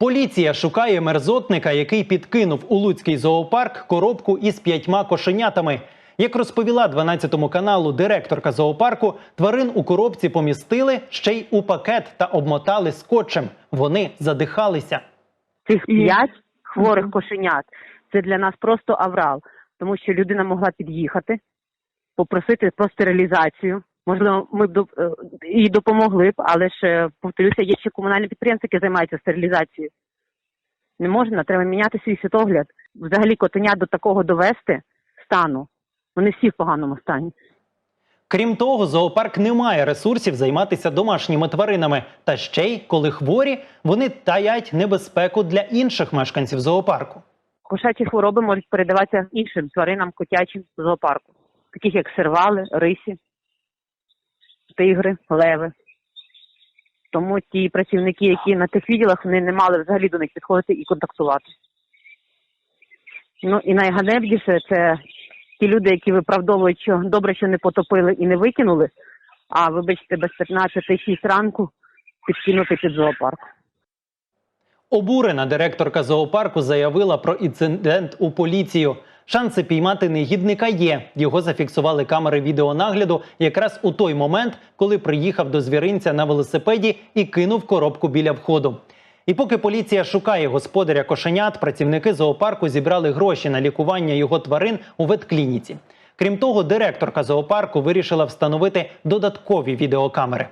Поліція шукає мерзотника, який підкинув у Луцький зоопарк коробку із п'ятьма кошенятами. Як розповіла 12 каналу директорка зоопарку, тварин у коробці помістили ще й у пакет та обмотали скотчем. Вони задихалися. Цих п'ять хворих кошенят це для нас просто аврал, тому що людина могла під'їхати, попросити про стерилізацію. Можливо, ми б е, їй допомогли б, але ж повторюся, є ще комунальні підприємства, які займаються стерилізацією. Не можна, треба міняти свій світогляд. Взагалі котеня до такого довести стану. Вони всі в поганому стані. Крім того, зоопарк не має ресурсів займатися домашніми тваринами. Та ще й коли хворі, вони таять небезпеку для інших мешканців зоопарку. Кошачі хвороби можуть передаватися іншим тваринам котячим зоопарку, таких як сервали, рисі, тигри, леви. Тому ті працівники, які на тих відділах, вони не мали взагалі до них підходити і контактувати. Ну і найганебніше це ті люди, які виправдовують, що добре, що не потопили і не викинули, а вибачте, без 15-6 ранку підкинути під зоопарк. Обурена директорка зоопарку заявила про інцидент у поліцію. Шанси піймати негідника є. Його зафіксували камери відеонагляду якраз у той момент, коли приїхав до звіринця на велосипеді і кинув коробку біля входу. І поки поліція шукає господаря кошенят, працівники зоопарку зібрали гроші на лікування його тварин у ветклініці. Крім того, директорка зоопарку вирішила встановити додаткові відеокамери.